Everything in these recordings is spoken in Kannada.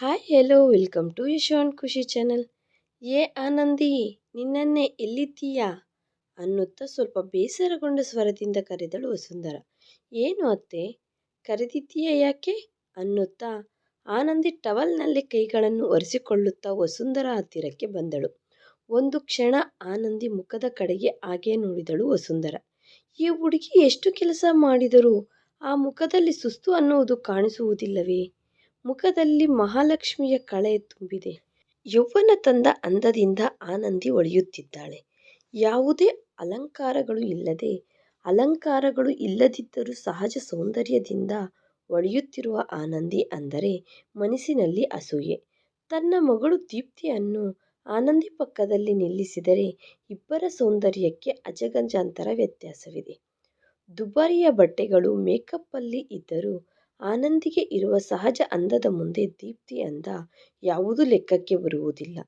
Hi hello welcome to Yashwanth Khushi channel ಏ ಆನಂದಿ, ನಿನ್ನನ್ನೇ ಎಲ್ಲಿದ್ದೀಯಾ? ಅನ್ನುತ್ತಾ ಸ್ವಲ್ಪ ಬೇಸರಗೊಂಡ ಸ್ವರದಿಂದ ಕರೆದಳು ವಸುಂಧರ. ಏನು ಅತ್ತೆ, ಕರೆದಿದ್ದೀಯಾ ಯಾಕೆ? ಅನ್ನುತ್ತಾ ಆನಂದಿ ಟವಲ್ನಲ್ಲಿ ಕೈಗಳನ್ನು ಒರೆಸಿಕೊಳ್ಳುತ್ತಾ ವಸುಂಧರ ಹತ್ತಿರಕ್ಕೆ ಬಂದಳು. ಒಂದು ಕ್ಷಣ ಆನಂದಿ ಮುಖದ ಕಡೆಗೆ ಹಾಗೆ ನೋಡಿದಳು ವಸುಂಧರ. ಈ ಹುಡುಗಿ ಎಷ್ಟು ಕೆಲಸ ಮಾಡಿದರೂ ಆ ಮುಖದಲ್ಲಿ ಸುಸ್ತು ಅನ್ನುವುದು ಕಾಣಿಸುವುದಿಲ್ಲವೇ? ಮುಖದಲ್ಲಿ ಮಹಾಲಕ್ಷ್ಮಿಯ ಕಳೆ ತುಂಬಿದೆ. ಯೌವನ ತಂದ ಅಂದದಿಂದ ಆನಂದಿ ಒಳೆಯುತ್ತಿದ್ದಾಳೆ ಯಾವುದೇ ಅಲಂಕಾರಗಳು ಇಲ್ಲದೆ, ಅಲಂಕಾರಗಳು ಇಲ್ಲದಿದ್ದರೂ ಸಹಜ ಸೌಂದರ್ಯದಿಂದ ಒಳೆಯುತ್ತಿರುವ ಆನಂದಿ ಅಂದರೆ ಮನಸ್ಸಿನಲ್ಲಿ ಅಸೂಯೆ. ತನ್ನ ಮಗಳು ದೀಪ್ತಿಯನ್ನು ಆನಂದಿ ಪಕ್ಕದಲ್ಲಿ ನಿಲ್ಲಿಸಿದರೆ ಇಬ್ಬರ ಸೌಂದರ್ಯಕ್ಕೆ ಅಜಗಂಜಾಂತರ ವ್ಯತ್ಯಾಸವಿದೆ. ದುಬಾರಿಯ ಬಟ್ಟೆಗಳು ಮೇಕಪ್ಪಲ್ಲಿ ಇದ್ದರೂ ಆನಂದಿಗೆ ಇರುವ ಸಹಜ ಅಂದದ ಮುಂದೆ ದೀಪ್ತಿ ಅಂದ, ಯಾವುದೂ ಲೆಕ್ಕಕ್ಕೆ ಬರುವುದಿಲ್ಲ.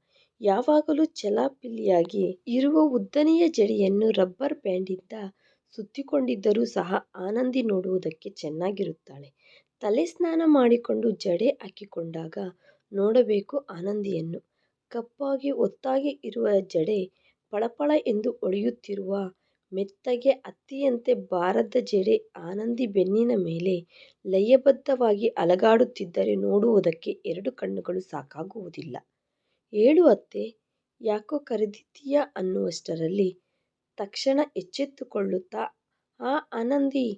ಯಾವಾಗಲೂ ಚಲಾಪಿಲಿಯಾಗಿ ಇರುವ ಉದ್ದನೆಯ ಜಡೆಯನ್ನು ರಬ್ಬರ್ ಬ್ಯಾಂಡಿಂದ ಸುತ್ತಿಕೊಂಡಿದ್ದರೂ ಸಹ ಆನಂದಿ ನೋಡುವುದಕ್ಕೆ ಚೆನ್ನಾಗಿರುತ್ತಾಳೆ. ತಲೆ ಸ್ನಾನ ಮಾಡಿಕೊಂಡು ಜಡೆ ಹಾಕಿಕೊಂಡಾಗ ನೋಡಬೇಕು ಆನಂದಿಯನ್ನು. ಕಪ್ಪಾಗಿ ಒತ್ತಾಗಿ ಇರುವ ಜಡೆ ಪಳಪಳ ಎಂದು ಹೊಳೆಯುತ್ತಿರುವ ಮೆತ್ತಗೆ ಹತ್ತಿಯಂತೆ ಬಾರದ ಜಡೆ ಆನಂದಿ ಬೆನ್ನಿನ ಮೇಲೆ ಲಯಬದ್ಧವಾಗಿ ಅಲಗಾಡುತ್ತಿದ್ದರೆ ನೋಡುವುದಕ್ಕೆ ಎರಡು ಕಣ್ಣುಗಳು ಸಾಕಾಗುವುದಿಲ್ಲ. ಏಳು ಅತ್ತೆ, ಯಾಕೋ ಕರೆದಿದ್ದೀಯಾ ಅನ್ನುವಷ್ಟರಲ್ಲಿ ತಕ್ಷಣ ಎಚ್ಚೆತ್ತುಕೊಳ್ಳುತ್ತಾ, ಆ ಆನಂದಿ,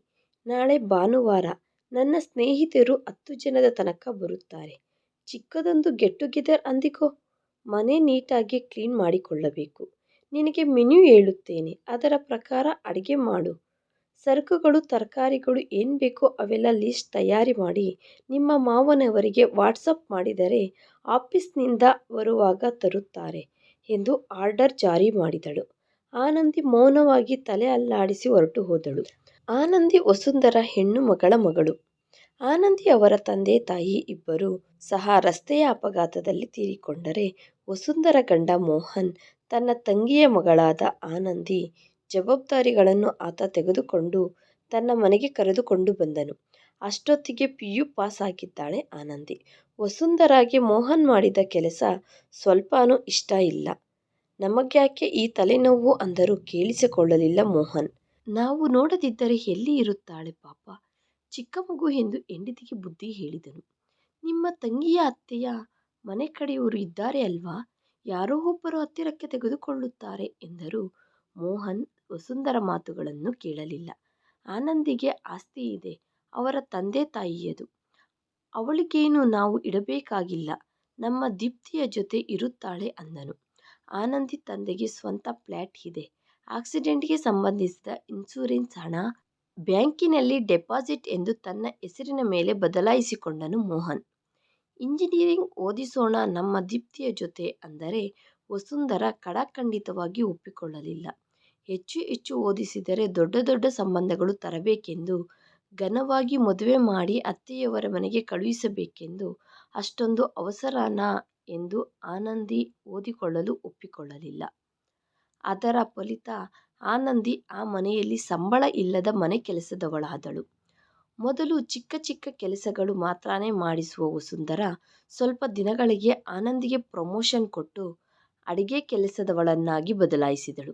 ನಾಳೆ ಭಾನುವಾರ ನನ್ನ ಸ್ನೇಹಿತರು ಹತ್ತು ಜನದ ತನಕ ಬರುತ್ತಾರೆ. ಚಿಕ್ಕದೊಂದು ಗೆಟ್ ಟುಗೆದರ್ ಅಂದಿಕೋ, ಮನೆ ನೀಟಾಗಿ ಕ್ಲೀನ್ ಮಾಡಿಕೊಳ್ಳಬೇಕು. ನಿನಗೆ ಮೆನು ಹೇಳುತ್ತೇನೆ. ಅದರ ಪ್ರಕಾರ ಅಡುಗೆ ಮಾಡು. ಸರಕುಗಳು, ತರಕಾರಿಗಳು ಏನು ಬೇಕೋ ಅವೆಲ್ಲ ಲಿಸ್ಟ್ ತಯಾರಿ ಮಾಡಿ ನಿಮ್ಮ ಮಾವನವರಿಗೆ ವಾಟ್ಸಪ್ ಮಾಡಿದರೆ ಆಫೀಸ್ನಿಂದ ಬರುವಾಗ ತರುತ್ತಾರೆ ಎಂದು ಆರ್ಡರ್ ಜಾರಿ ಮಾಡಿದಳು. ಆನಂದಿ ಮೌನವಾಗಿ ತಲೆ ಅಲ್ಲಾಡಿಸಿ ಹೊರಟು ಹೋದಳು. ಆನಂದಿ ವಸುಂಧರ ಹೆಣ್ಣು ಮಗಳ ಮಗಳು. ಆನಂದಿ ಅವರ ತಂದೆ ತಾಯಿ ಇಬ್ಬರು ಸಹ ರಸ್ತೆಯ ಅಪಘಾತದಲ್ಲಿ ತೀರಿಕೊಂಡರೆ ವಸುಂಧರ ಗಂಡ ಮೋಹನ್ ತನ್ನ ತಂಗಿಯ ಮಗಳಾದ ಆನಂದಿ ಜವಾಬ್ದಾರಿಗಳನ್ನು ಆತ ತೆಗೆದುಕೊಂಡು ತನ್ನ ಮನೆಗೆ ಕರೆದುಕೊಂಡು ಬಂದನು. ಅಷ್ಟೊತ್ತಿಗೆ ಪಿ ಯು ಪಾಸ್ ಆಗಿದ್ದಾಳೆ ಆನಂದಿ. ವಸುಂಧರಾಗೆ ಮೋಹನ್ ಮಾಡಿದ ಕೆಲಸ ಸ್ವಲ್ಪನೂ ಇಷ್ಟ ಇಲ್ಲ. ನಮಗ್ಯಾಕೆ ಈ ತಲೆನೋವು ಅಂದರೂ ಕೇಳಿಸಿಕೊಳ್ಳಲಿಲ್ಲ ಮೋಹನ್. ನಾವು ನೋಡದಿದ್ದರೆ ಎಲ್ಲಿ ಇರುತ್ತಾಳೆ ಪಾಪ? ಚಿಕ್ಕ ಮಗು ಎಂದು ಹೆಂಡತಿಗೆ ಬುದ್ಧಿ ಹೇಳಿದನು. ನಿಮ್ಮ ತಂಗಿಯ ಅತ್ತೆಯ ಮನೆ ಕಡೆಯವರು ಇದ್ದಾರೆ ಅಲ್ವಾ? ಯಾರೋ ಒಬ್ಬರು ಹತ್ತಿರಕ್ಕೆ ತೆಗೆದುಕೊಳ್ಳುತ್ತಾರೆ ಎಂದರು ಮೋಹನ್ ವಸುಂಧರ ಮಾತುಗಳನ್ನು ಕೇಳಲಿಲ್ಲ. ಆನಂದಿಗೆ ಆಸ್ತಿ ಇದೆ, ಅವರ ತಂದೆ ತಾಯಿಯದು. ಅವಳಿಗೇನು ನಾವು ಇಡಬೇಕಾಗಿಲ್ಲ, ನಮ್ಮ ದೀಪ್ತಿಯ ಜೊತೆ ಇರುತ್ತಾಳೆ ಅಂದನು. ಆನಂದಿ ತಂದೆಗೆ ಸ್ವಂತ ಫ್ಲ್ಯಾಟ್ ಇದೆ. ಆಕ್ಸಿಡೆಂಟ್ಗೆ ಸಂಬಂಧಿಸಿದ ಇನ್ಸೂರೆನ್ಸ್ ಹಣ ಬ್ಯಾಂಕಿನಲ್ಲಿ ಡೆಪಾಸಿಟ್ ಎಂದು ತನ್ನ ಹೆಸರಿನ ಮೇಲೆ ಬದಲಾಯಿಸಿಕೊಂಡನು ಮೋಹನ್. ಇಂಜಿನಿಯರಿಂಗ್ ಓದಿಸೋಣ ನಮ್ಮ ದೀಪ್ತಿಯ ಜೊತೆ ಅಂದರೆ ವಸುಂಧರ ಖಡಾಖಂಡಿತವಾಗಿ ಒಪ್ಪಿಕೊಳ್ಳಲಿಲ್ಲ. ಹೆಚ್ಚು ಹೆಚ್ಚು ಓದಿಸಿದರೆ ದೊಡ್ಡ ದೊಡ್ಡ ಸಂಬಂಧಗಳು ತರಬೇಕೆಂದು, ಘನವಾಗಿ ಮದುವೆ ಮಾಡಿ ಅತ್ತೆಯವರ ಮನೆಗೆ ಕಳುಹಿಸಬೇಕೆಂದು ಅಷ್ಟೊಂದು ಅವಸರನಾ ಎಂದು ಆನಂದಿ ಓದಿಕೊಳ್ಳಲು ಒಪ್ಪಿಕೊಳ್ಳಲಿಲ್ಲ. ಅದರ ಫಲಿತ ಆನಂದಿ ಆ ಮನೆಯಲ್ಲಿ ಸಂಬಳ ಇಲ್ಲದ ಮನೆ ಕೆಲಸದವಳಾದಳು. ಮೊದಲು ಚಿಕ್ಕ ಚಿಕ್ಕ ಕೆಲಸಗಳು ಮಾತ್ರನೇ ಮಾಡಿಸುವ ವಸುಂಧರ ಸ್ವಲ್ಪ ದಿನಗಳಿಗೆ ಆನಂದಿಗೆ ಪ್ರಮೋಷನ್ ಕೊಟ್ಟು ಅಡಿಗೆ ಕೆಲಸದವಳನ್ನಾಗಿ ಬದಲಾಯಿಸಿದಳು.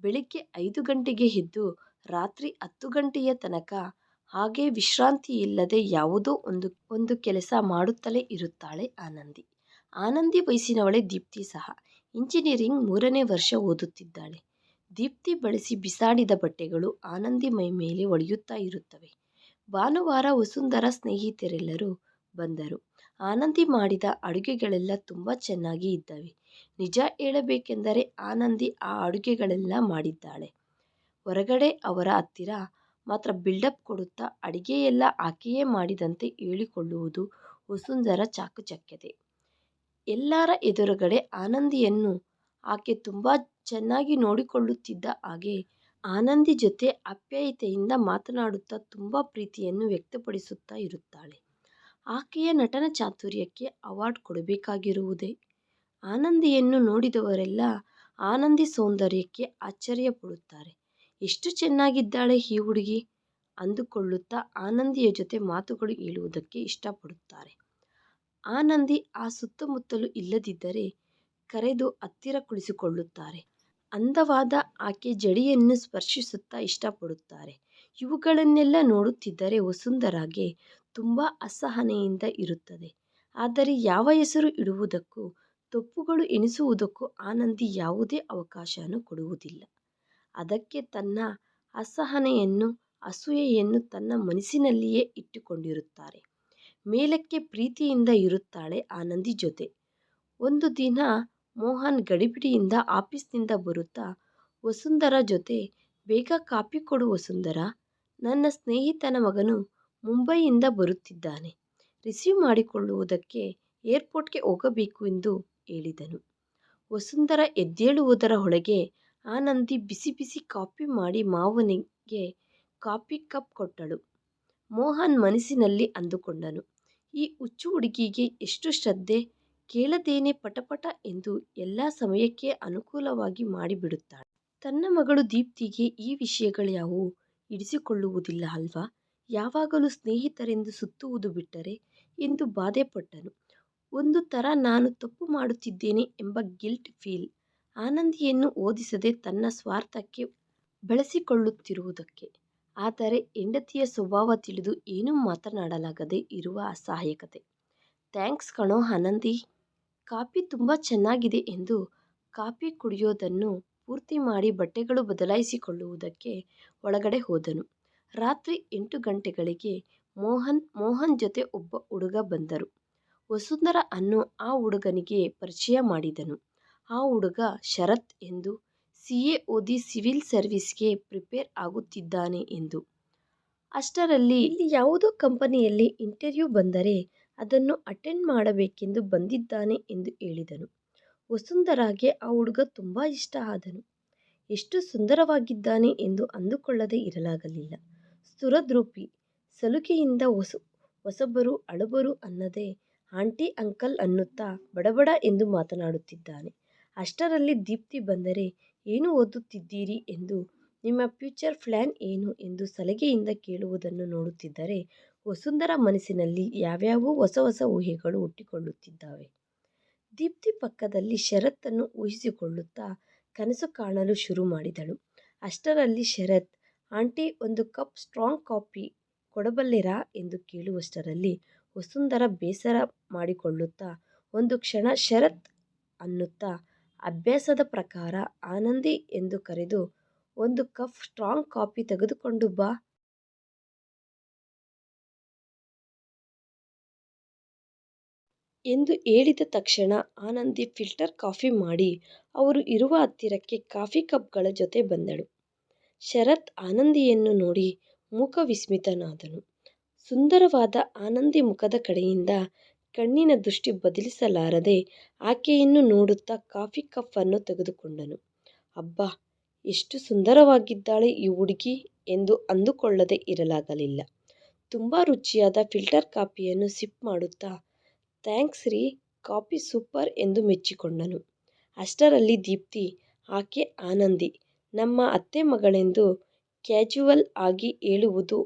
ಬೆಳಿಗ್ಗೆ ಐದು ಗಂಟೆಗೆ ಎದ್ದು ರಾತ್ರಿ ಹತ್ತು ಗಂಟೆಯ ತನಕ ಹಾಗೆ ವಿಶ್ರಾಂತಿಯಿಲ್ಲದೆ ಯಾವುದೋ ಒಂದು ಒಂದು ಕೆಲಸ ಮಾಡುತ್ತಲೇ ಇರುತ್ತಾಳೆ ಆನಂದಿ. ಆನಂದಿ ವಯಸ್ಸಿನವಳೇ ದೀಪ್ತಿ ಸಹ. ಇಂಜಿನಿಯರಿಂಗ್ ಮೂರನೇ ವರ್ಷ ಓದುತ್ತಿದ್ದಾಳೆ. ದೀಪ್ತಿ ಬಳಸಿ ಬಿಸಾಡಿದ ಬಟ್ಟೆಗಳು ಆನಂದಿ ಮೈ ಮೇಲೆ ಒಳೆಯುತ್ತಾ ಇರುತ್ತವೆ. ಭಾನುವಾರ ವಸುಂಧರ ಸ್ನೇಹಿತರೆಲ್ಲರೂ ಬಂದರು. ಆನಂದಿ ಮಾಡಿದ ಅಡುಗೆಗಳೆಲ್ಲ ತುಂಬ ಚೆನ್ನಾಗಿ ಇದ್ದವೆ. ನಿಜ ಹೇಳಬೇಕೆಂದರೆ ಆನಂದಿ ಆ ಅಡುಗೆಗಳೆಲ್ಲ ಮಾಡಿದ್ದಾಳೆ. ಹೊರಗಡೆ ಅವರ ಹತ್ತಿರ ಮಾತ್ರ ಬಿಲ್ಡಪ್ ಕೊಡುತ್ತಾ ಅಡಿಗೆಯೆಲ್ಲ ಆಕೆಯೇ ಮಾಡಿದಂತೆ ಹೇಳಿಕೊಳ್ಳುವುದು ವಸುಂಧರ ಚಾಕಚಕ್ಯತೆ. ಎಲ್ಲರ ಎದುರುಗಡೆ ಆನಂದಿಯನ್ನು ಆಕೆ ತುಂಬ ಚೆನ್ನಾಗಿ ನೋಡಿಕೊಳ್ಳುತ್ತಿದ್ದ ಹಾಗೆ ಆನಂದಿ ಜೊತೆ ಆಪ್ಯಾಯತೆಯಿಂದ ಮಾತನಾಡುತ್ತಾ ತುಂಬ ಪ್ರೀತಿಯನ್ನು ವ್ಯಕ್ತಪಡಿಸುತ್ತಾ ಇರುತ್ತಾಳೆ. ಆಕೆಯ ನಟನ ಚಾತುರ್ಯಕ್ಕೆ ಅವಾರ್ಡ್ ಕೊಡಬೇಕಾಗಿರುವುದೇ? ಆನಂದಿಯನ್ನು ನೋಡಿದವರೆಲ್ಲ ಆನಂದಿ ಸೌಂದರ್ಯಕ್ಕೆ ಆಶ್ಚರ್ಯಪಡುತ್ತಾರೆ. ಎಷ್ಟು ಚೆನ್ನಾಗಿದ್ದಾಳೆ ಈ ಹುಡುಗಿ? ಅಂದುಕೊಳ್ಳುತ್ತಾ ಆನಂದಿಯ ಜೊತೆ ಮಾತುಗಳು ಹೇಳುವುದಕ್ಕೆ ಇಷ್ಟಪಡುತ್ತಾರೆ. ಆನಂದಿ ಆ ಸುತ್ತಮುತ್ತಲು ಇಲ್ಲದಿದ್ದರೆ ಕರೆದು ಹತ್ತಿರ ಕುಳಿತುಕೊಳ್ಳುತ್ತಾರೆ. ಅಂದವಾದ ಆಕೆ ಜಡೆಯನ್ನು ಸ್ಪರ್ಶಿಸುತ್ತಾ ಇಷ್ಟಪಡುತ್ತಾರೆ. ಇವುಗಳನ್ನೆಲ್ಲ ನೋಡುತ್ತಿದ್ದರೆ ವಸುಂಧರಾಗೆ ತುಂಬ ಅಸಹನೆಯಿಂದ ಇರುತ್ತದೆ. ಆದರೆ ಯಾವ ಹೆಸರು ಇಡುವುದಕ್ಕೂ, ತಪ್ಪುಗಳು ಎಣಿಸುವುದಕ್ಕೂ ಆನಂದಿ ಯಾವುದೇ ಅವಕಾಶವನ್ನು ಕೊಡುವುದಿಲ್ಲ. ಅದಕ್ಕೆ ತನ್ನ ಅಸಹನೆಯನ್ನು ಅಸೂಯೆಯನ್ನು ತನ್ನ ಮನಸ್ಸಿನಲ್ಲಿಯೇ ಇಟ್ಟುಕೊಂಡಿರುತ್ತಾರೆ. ಮೇಲಕ್ಕೆ ಪ್ರೀತಿಯಿಂದ ಇರುತ್ತಾಳೆ ಆನಂದಿ ಜೊತೆ. ಒಂದು ದಿನ ಮೋಹನ್ ಗಡಿಬಿಡಿಯಿಂದ ಆಫೀಸಿನಿಂದ ಬರುತ್ತಾ ವಸುಂಧರ ಜೊತೆ ಬೇಗ ಕಾಫಿ ಕೊಡು ವಸುಂಧರ ನನ್ನ ಸ್ನೇಹಿತನ ಮಗನು ಮುಂಬೈಯಿಂದ ಬರುತ್ತಿದ್ದಾನೆ. ರಿಸೀವ್ ಮಾಡಿಕೊಳ್ಳುವುದಕ್ಕೆ ಏರ್ಪೋರ್ಟ್ಗೆ ಹೋಗಬೇಕು ಎಂದು ಹೇಳಿದನು. ವಸುಂಧರ ಎದ್ದೇಳುವುದರ ಒಳಗೆ ಆನಂದಿ ಬಿಸಿ ಬಿಸಿ ಕಾಫಿ ಮಾಡಿ ಮಾವನಿಗೆ ಕಾಫಿ ಕಪ್ ಕೊಟ್ಟಳು. ಮೋಹನ್ ಮನಸ್ಸಿನಲ್ಲಿ ಅಂದುಕೊಂಡನು, ಈ ಹುಚ್ಚು ಹುಡುಗಿಗೆ ಎಷ್ಟು ಶ್ರದ್ಧೆ, ಕೇಳದೇನೆ ಪಟಪಟ ಎಂದು ಎಲ್ಲ ಸಮಯಕ್ಕೆ ಅನುಕೂಲವಾಗಿ ಮಾಡಿಬಿಡುತ್ತಾಳೆ. ತನ್ನ ಮಗಳು ದೀಪ್ತಿಗೆ ಈ ವಿಷಯಗಳ್ಯಾವೂ ಹಿಡಿಸಿಕೊಳ್ಳುವುದಿಲ್ಲ ಅಲ್ವಾ, ಯಾವಾಗಲೂ ಸ್ನೇಹಿತರೆಂದು ಸುತ್ತುವುದು ಬಿಟ್ಟರೆ ಎಂದು ಬಾಧೆಪಟ್ಟನು. ಒಂದು ಥರ ನಾನು ತಪ್ಪು ಮಾಡುತ್ತಿದ್ದೇನೆ ಎಂಬ ಗಿಲ್ಟ್ ಫೀಲ್. ಆನಂದಿಯನ್ನು ಓದಿಸದೆ ತನ್ನ ಸ್ವಾರ್ಥಕ್ಕೆ ಬಳಸಿಕೊಳ್ಳುತ್ತಿರುವುದಕ್ಕೆ. ಆದರೆ ಹೆಂಡತಿಯ ಸ್ವಭಾವ ತಿಳಿದು ಏನೂ ಮಾತನಾಡಲಾಗದೆ ಇರುವ ಅಸಹಾಯಕತೆ. ಥ್ಯಾಂಕ್ಸ್ ಕಣೋ ಆನಂದಿ, ಕಾಫಿ ತುಂಬ ಚೆನ್ನಾಗಿದೆ ಎಂದು ಕಾಫಿ ಕುಡಿಯೋದನ್ನು ಪೂರ್ತಿ ಮಾಡಿ ಬಟ್ಟೆಗಳು ಬದಲಾಯಿಸಿಕೊಳ್ಳುವುದಕ್ಕೆ ಒಳಗಡೆ ಹೋದನು. ರಾತ್ರಿ ಎಂಟು ಗಂಟೆಗಳಿಗೆ ಮೋಹನ್ ಮೋಹನ್ ಜೊತೆ ಒಬ್ಬ ಹುಡುಗ ಬಂದರು. ವಸುಂಧರ ಅನ್ನು ಆ ಹುಡುಗನಿಗೆ ಪರಿಚಯ ಮಾಡಿದನು. ಆ ಹುಡುಗ ಶರತ್ ಎಂದು, ಸಿ. ಎ ಓದಿ ಸಿವಿಲ್ ಸರ್ವಿಸ್ಗೆ ಪ್ರಿಪೇರ್ ಆಗುತ್ತಿದ್ದಾನೆ ಎಂದು. ಅಷ್ಟರಲ್ಲಿ ಯಾವುದೋ ಕಂಪನಿಯಲ್ಲಿ ಇಂಟರ್ವ್ಯೂ ಬಂದರೆ ಅದನ್ನು ಅಟೆಂಡ್ ಮಾಡಬೇಕೆಂದು ಬಂದಿದ್ದಾನೆ ಎಂದು ಹೇಳಿದನು. ವಸುಂಧರಾಗೆ ಆ ಹುಡುಗ ತುಂಬ ಇಷ್ಟ ಆದನು. ಎಷ್ಟು ಸುಂದರವಾಗಿದ್ದಾನೆ ಎಂದು ಅಂದುಕೊಳ್ಳದೆ ಇರಲಾಗಲಿಲ್ಲ. ಸ್ಥುರದ್ರೂಪಿ ಸಲುಕೆಯಿಂದ ಹೊಸು ಹೊಸಬರು ಹಳಬರು ಅನ್ನದೆ ಆಂಟಿ ಅಂಕಲ್ ಅನ್ನುತ್ತಾ ಬಡಬಡ ಎಂದು ಮಾತನಾಡುತ್ತಿದ್ದಾನೆ. ಅಷ್ಟರಲ್ಲಿ ದೀಪ್ತಿ ಬಂದರೆ ಏನು ಓದುತ್ತಿದ್ದೀರಿ ಎಂದು, ನಿಮ್ಮ ಫ್ಯೂಚರ್ ಪ್ಲ್ಯಾನ್ ಏನು ಎಂದು ಸಲಗೆಯಿಂದ ಕೇಳುವುದನ್ನು ನೋಡುತ್ತಿದ್ದರೆ ವಸುಂಧರಾ ಮನಸ್ಸಿನಲ್ಲಿ ಯಾವ್ಯಾವೋ ಹೊಸ ಹೊಸ ಊಹೆಗಳು ಹುಟ್ಟಿಕೊಳ್ಳುತ್ತಿದ್ದಾವೆ ದೀಪ್ತಿ ಪಕ್ಕದಲ್ಲಿ ಶರತ್ತನ್ನು ಊಹಿಸಿಕೊಳ್ಳುತ್ತಾ ಕನಸು ಕಾಣಲು ಶುರು ಮಾಡಿದಳು. ಅಷ್ಟರಲ್ಲಿ ಶರತ್, ಆಂಟಿ ಒಂದು ಕಪ್ ಸ್ಟ್ರಾಂಗ್ ಕಾಫಿ ಕೊಡಬಲ್ಲಿರಾ ಎಂದು ಕೇಳುವಷ್ಟರಲ್ಲಿ ವಸುಂಧರ ಬೇಸರ ಮಾಡಿಕೊಳ್ಳುತ್ತಾ ಒಂದು ಕ್ಷಣ ಶರತ್ ಅನ್ನುತ್ತಾ ಅಭ್ಯಾಸದ ಪ್ರಕಾರ ಆನಂದಿ ಎಂದು ಕರೆದು ಒಂದು ಕಪ್ ಸ್ಟ್ರಾಂಗ್ ಕಾಫಿ ತೆಗೆದುಕೊಂಡು ಬಾ. ಎಂದು ಹೇಳಿದ ತಕ್ಷಣ ಆನಂದಿ ಫಿಲ್ಟರ್ ಕಾಫಿ ಮಾಡಿ ಅವರು ಇರುವ ಹತ್ತಿರಕ್ಕೆ ಕಾಫಿ ಕಪ್ಗಳ ಜೊತೆ ಬಂದಳು. ಶರತ್ ಆನಂದಿಯನ್ನು ನೋಡಿ ಮೂಕ ವಿಸ್ಮಿತನಾದನು. ಸುಂದರವಾದ ಆನಂದಿ ಮುಖದ ಕಡೆಯಿಂದ ಕಣ್ಣಿನ ದೃಷ್ಟಿ ಬದಲಿಸಲಾರದೆ ಆಕೆಯನ್ನು ನೋಡುತ್ತಾ ಕಾಫಿ ಕಪ್ ಅನ್ನು ತೆಗೆದುಕೊಂಡನು. ಅಬ್ಬಾ ಎಷ್ಟು ಸುಂದರವಾಗಿದ್ದಾಳೆ ಈ ಹುಡುಗಿ ಎಂದು ಅಂದುಕೊಳ್ಳದೆ ಇರಲಾಗಲಿಲ್ಲ. ತುಂಬ ರುಚಿಯಾದ ಫಿಲ್ಟರ್ ಕಾಫಿಯನ್ನು ಸಿಪ್ ಮಾಡುತ್ತಾ, ಥ್ಯಾಂಕ್ಸ್ ರೀ ಕಾಪಿ ಸೂಪರ್ ಎಂದು ಮೆಚ್ಚಿಕೊಂಡನು. ಅಷ್ಟರಲ್ಲಿ ದೀಪ್ತಿ, ಆಕೆ ಆನಂದಿ, ನಮ್ಮ ಅತ್ತೆ ಮಗಳೆಂದು ಕ್ಯಾಜುವಲ್ ಆಗಿ ಹೇಳುವುದು